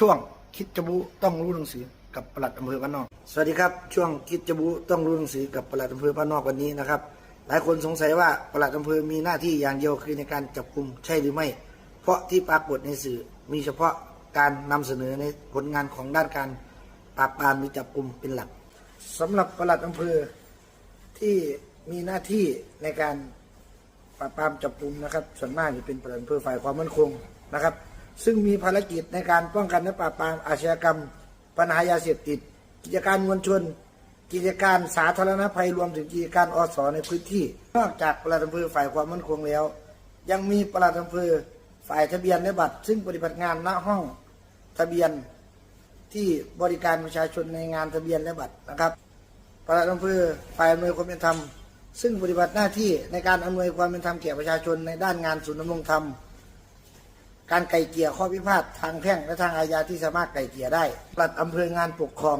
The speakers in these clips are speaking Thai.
ช่วงคิดจะบุต้องรู้หนังสือกับปลัดอำเภอบ้านนอก สวัสดีครับ ช่วงคิดจะบุต้องรู้หนังสือกับปลัดอำเภอบ้านนอกวันนี้นะครับ หลายคนสงสัยว่าปลัดอำเภอมีหน้าที่อย่างเดียวคือในการจับกลุ่มใช่หรือไม่ เพราะที่ปรากฏในสื่อมีเฉพาะการนำเสนอในผลงานของด้านการปราบปรามหรือจับกลุ่มเป็นหลักสำหรับปลัดอำเภอที่มีหน้าที่ในการปราบปรามจับกลุ่มนะครับ ส่วนมากจะเป็นปลัดอำเภอฝ่ายความมั่นคงนะครับ ซึ่งมีภารกิจในการป้องกันและปราบปรามอาชญากรรม ปัญหายาเสพติด กิจการมวลชน กิจการสาธารณภัยรวมถึงกิจการอสในพื้นที่ นอกจากปลัดอำเภอฝ่ายความมั่นคงแล้ว ยังมีปลัดอำเภอฝ่ายทะเบียนและบัตร ซึ่งปฏิบัติงานณห้องทะเบียนที่บริการประชาชนในงานทะเบียนและบัตรนะครับปลัดอำเภอฝ่ายอำนวยความเป็นธรรม ซึ่งปฏิบัติหน้าที่ในการอำนวยความเป็นธรรมแก่ประชาชนในด้านงานศูนย์ดำรงธรรม การไก่เกลี่ยข้อพิพาททางแพ่งและทางอาญาที่สามารถไก่เกลี่ยได้ปลัดอำเภองานปกครอง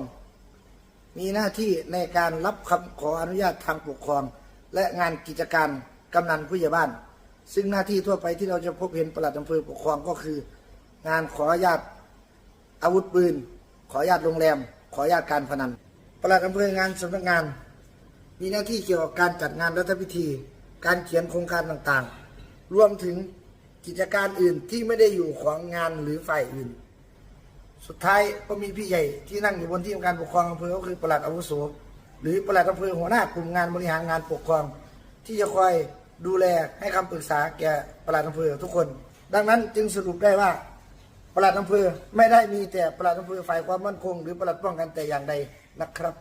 มีหน้าที่ในการรับคำขออนุญาตทางปกครอง และงานกิจการกำนันผู้ใหญ่บ้าน ซึ่งหน้าที่ทั่วไปที่เราจะพบเห็นปลัดอำเภอปกครองก็คือ งานขออนุญาตอาวุธปืน ขออนุญาตโรงแรม ขออนุญาตการพนันปลัดอำเภองานสำนักงาน มีหน้าที่เกี่ยวกับการจัดงานรัฐพิธี การเขียนโครงการต่างๆ รวมถึง กิจการอื่นที่ไม่ได้อยู่ของงานหรือฝ่ายอื่น สุดท้ายก็มีพี่ใหญ่ที่นั่งอยู่บนที่ทำการปกครองอำเภอก็คือปลัดอาวุโสหรือปลัดอำเภอหัวหน้ากลุ่มงานบริหารงานปกครอง ที่จะคอยดูแลให้คำปรึกษาแก่ปลัดอำเภอทุกคน ดังนั้นจึงสรุปได้ว่าปลัดอำเภอไม่ได้มีแต่ปลัดอำเภอฝ่ายความมั่นคง หรือปลัดป้องกันแต่อย่างใดนะครับ